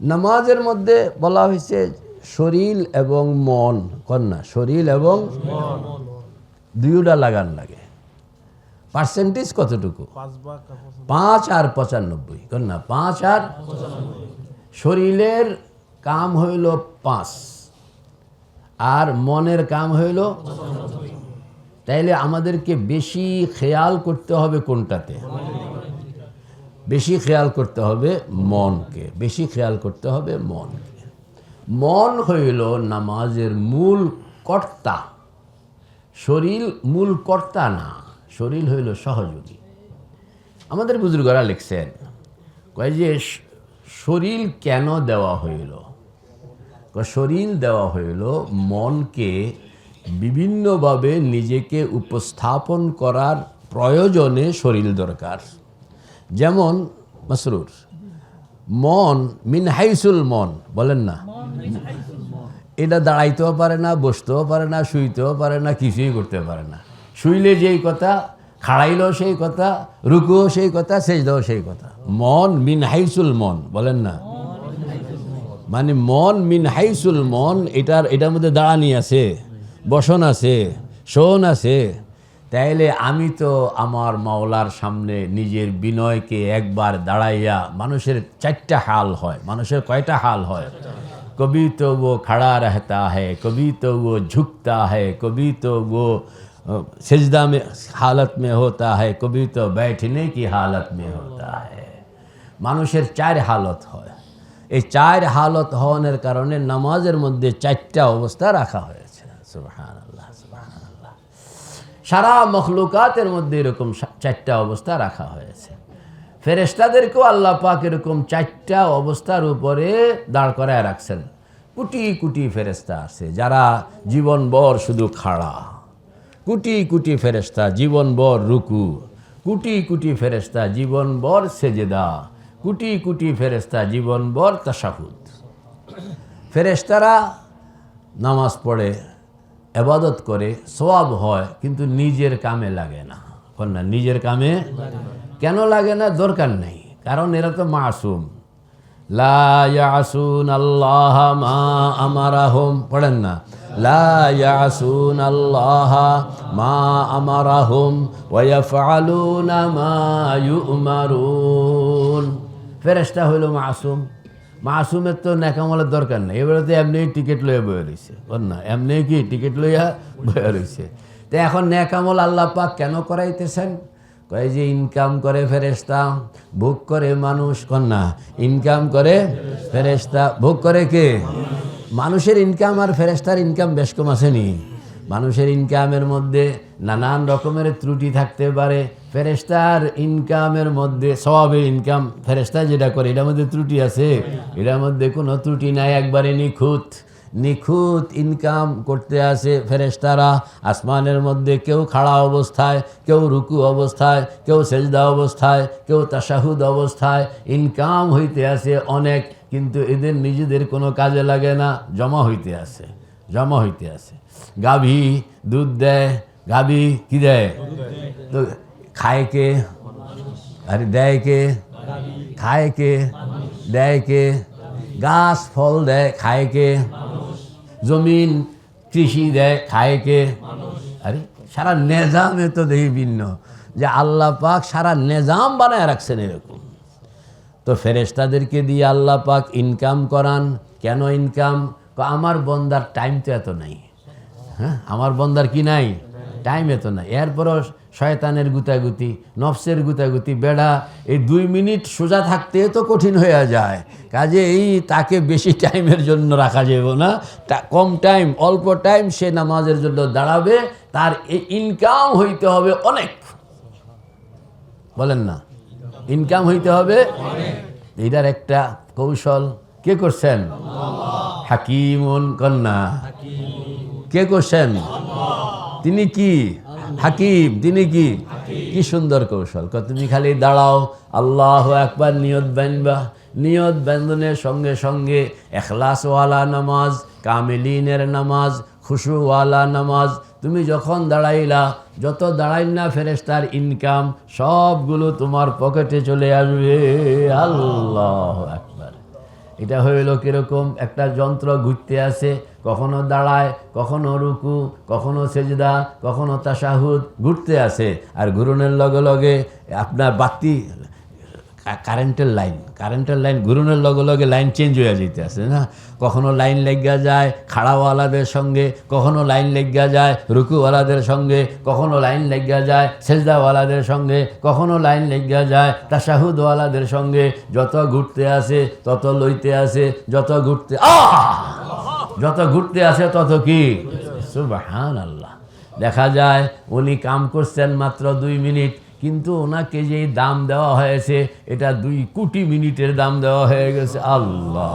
নামাজের মধ্যে বলা হয়েছে শরীর এবং মন কন্যা শরীর এবং দুইটা লাগান লাগে। পার্সেন্টেজ কতটুকু? পাঁচ আর পঁচানব্বই কন্যা পাঁচ আর শরীরের কাম হইল পাঁচ, আর মনের কাম হইল তাইলে আমাদেরকে বেশি খেয়াল করতে হবে কোনটাতে? বেশি খেয়াল করতে হবে মনকে, বেশি খেয়াল করতে হবে মনকে। মন হইল নামাজের মূল কর্তা। শরীর মূল কর্তা না, শরীর হইল সহযোগী। আমাদের বুজুর্গরা লিখছেন, কয় যে শরীর কেন দেওয়া হইল? শরীর দেওয়া হইল মনকে বিভিন্নভাবে নিজেকে উপস্থাপন করার প্রয়োজনে শরীর দরকার। যেমন মাসরুর। মন মিন হাইসুল মন, বলেন না। এটা দাঁড়াইতেও পারে না, বসতেও পারে না, শুইতেও পারে না, কিছুই করতে পারে না। শুইলে যেই কথা, খাড়াইলেও সেই কথা, রুকুও সেই কথা, সেজদাও সেই কথা। মন মিন হাইসুল মন, বলেন না। মানে মন মিন হাইসুল মন, এটার এটার মধ্যে দাঁড়ানি আছে, বসন আছে, শোন আছে তাইলে আমি তো আমার মাওলার সামনে নিজের বিনয়কে একবার দাঁড়াইয়া মানুষের চারটা হাল হয় মানুষের কয়টা হাল হয় কবি তো वो खड़ा रहता है कभी तो वो झुकता है कभी तो वो अ, सजदा में हालत में होता है कभी तो बैठने की हालत में होता है মানুষের চার হালত হয় এই চার হালত হওয়ার কারণে নামাজের মধ্যে চারটা অবস্থা রাখা হয়েছে সুবহান আল্লাহ সুবহান আল্লাহ সারা মখলুকাতের মধ্যে এরকম চারটা অবস্থা রাখা হয়েছে। ফেরেস্তাদেরকেও আল্লাহ পাক এরকম চারটা অবস্থার উপরে দাঁড় করায় রাখছেন। কুটি কুটি ফেরেস্তা আছে যারা জীবনভর শুধু খাড়া। কুটি কুটি ফেরেস্তা জীবনভর রুকু। কুটি কুটি ফেরেস্তা জীবনভর সেজেদা। কুটি কুটি ফেরেস্তা জীবনভর তাসাহুদ ফেরেস্তারা নামাজ পড়ে এবাদত করে সওয়াব হয়, কিন্তু নিজের কামে লাগে না। কন্যা নিজের কামে কেন লাগে না? দরকার নেই, কারণ এরা তো মাসুম। লা ইয়াসুন আল্লাহ মা আমারাহুম, পড়েন না। লা ইয়াসুন আল্লাহ মা আমারাহুম, ওয়া ইয়াফআলুনা মা ইউমারুন। ফেরেশতা হইল মাসুম। মাসুমের তো নেকামলের দরকার নেই। এবারে তো এমনি টিকিট লইয়া বয়ে রয়েছে না, এমনি কি টিকিট লইয়া বয়ে রয়েছে তো এখন নেকামল আল্লাহ পাক কেন করাইতেছেন? কয় যে ইনকাম করে ফেরেস্তা ভোগ করে মানুষ কন্যা ইনকাম করে ফেরেস্তা ভোগ করে কে? মানুষের ইনকাম আর ফেরেস্তার ইনকাম বেশ কম আসেনি মানুষের ইনকামের মধ্যে নানান রকমের ত্রুটি থাকতে পারে। ফেরেস্তার ইনকামের মধ্যে স্বভাবের ইনকাম ফেরেস্তা যেটা করে, এটার মধ্যে ত্রুটি আছে? এটার মধ্যে কোনো ত্রুটি নাই, একবারে নিখুঁত। নিখুঁত ইনকাম করতে আসে ফেরেস্তারা আসমানের মধ্যে কেউ খাড়া অবস্থায়, কেউ রুকু অবস্থায়, কেউ সেজদা অবস্থায়, কেউ তাসাহুদ অবস্থায়। ইনকাম হইতে আসে অনেক, কিন্তু এদের নিজেদের কোনো কাজে লাগে না, জমা হইতে আসে, জমা হইতে আসে। গাভী দুধ দেয়, গাভী কি দেয়? তো খায় কে আরে দেয় কে খায় কে দেয় কে গাছ ফল দেয় খায় কে জমিন কৃষি দেয় খায় কে আরে সারা নেজামে তো দেখি ভিন্ন, যে আল্লাহ পাক সারা নেজাম বানায় রাখছেন এরকম। তো ফেরেশতাদেরকে দিয়ে আল্লাহ পাক ইনকাম করান। কেন ইনকাম আমার বন্দার টাইম তো এত নাই। হ্যাঁ আমার বন্দার কি নাই? টাইম এত না এরপরও শয়তানের গুতাগুতি, নফসের গুতাগুতি, বেড়া, এই দুই মিনিট সোজা থাকতে তো কঠিন হয়ে যায়। কাজে এই তাকে বেশি টাইমের জন্য রাখা যাবে না। কম টাইম, অল্প টাইম সে নামাজের জন্য দাঁড়াবে, তার এই ইনকাম হইতে হবে অনেক। বলেন না। ইনকাম হইতে হবে এটার একটা কৌশল। কে করছেন? হাকিমুন কন্যা কে করছেন? তিনি কি? হাকিম, তিনি কি? কি সুন্দর কৌশল। তুমি খালি দাঁড়াও, আল্লাহ একবার নিয়ত বানবা। নিয়ত বান্ধনের সঙ্গে সঙ্গে এখলাসওয়ালা নামাজ, কামেলিনের নামাজ, খুশুওয়ালা নামাজ। তুমি যখন দাঁড়াইলা, যত দাঁড়াই না ফেরেস্তার ইনকাম, সবগুলো তোমার পকেটে চলে আসবে। আল্লাহ একবার এটা হইল কীরকম? একটা যন্ত্র ঘুরতে আছে কখনো দাঁড়ায়, কখনো রুকু, কখনো সেজদা, কখনো তাসাহুদ ঘুরতে আসে। আর ঘুরনের লগে লগে আপনার বাতি, কারেন্টের লাইন কারেন্টের লাইন, ঘুরনের লগে লগে লাইন চেঞ্জ হয়ে যেতে আছে না? কখনো লাইন লেগা যায় খাড়াওয়ালাদের সঙ্গে, কখনো লাইন লেগা যায় রুকুওয়ালাদের সঙ্গে, কখনো লাইন লেগা যায় সেজদাওয়ালাদের সঙ্গে, কখনো লাইন লেগা যায় তাসাহুদওয়ালাদের সঙ্গে। যত ঘুরতে আসে, তত লইতে আসে, যত ঘুরতে, আহ! যত ঘুরতে আসে তত কি? সুবাহান আল্লাহ দেখা যায় উনি কাম করছেন মাত্র দুই মিনিট, কিন্তু ওনাকে যে দাম দেওয়া হয়েছে, এটা দুই কোটি মিনিটের দাম দেওয়া হয়ে গেছে। আল্লাহ।